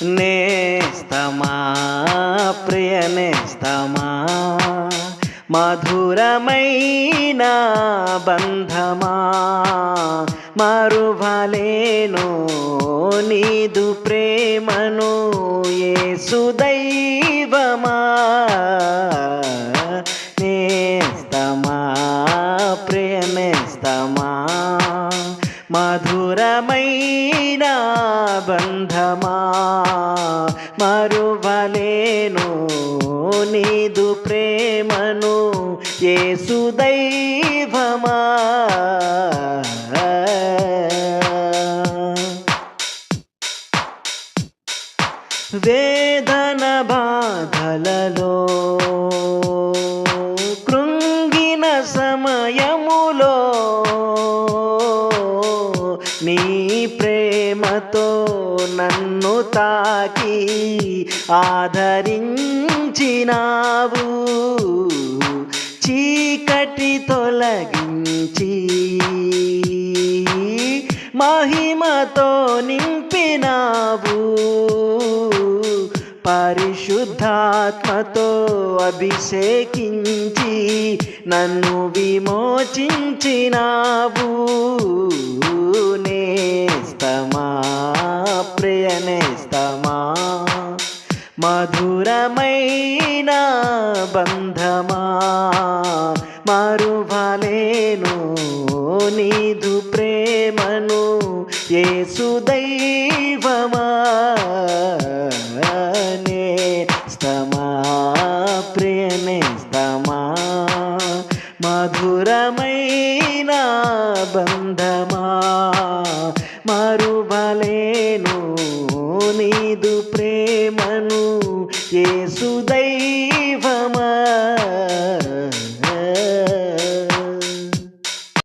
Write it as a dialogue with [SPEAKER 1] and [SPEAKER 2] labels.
[SPEAKER 1] నేస్తమా ప్రియ నేస్తమా మధురమైన బంధమా మరువలేను నీదు ప్రేమను ఏ సుదైవమా నేస్తమా ప్రియ నేస్తమా మధురమైన బంధమా? మరువలేను నీదు ప్రేమను ఏసుదైవమా వేదన బాధలలో కృంగిన సమయ నీ ప్రేమతో నన్ను తాకి ఆదరించినావు. చీకటి తొలగించి మహిమతో నింపినావు. పరిశుద్ధాత్మతో అభిషేకించి నన్ను విమోచించినావు. ప్రియనేస్తమా మధురమైన బంధమా? మరువలేను నీదు ప్రేమను యేసు దైవమా? నేస్తమా? ప్రియనేస్తమా మధురమైన బంధమా? మరువలే ప్రేమను ఏసు దైవమా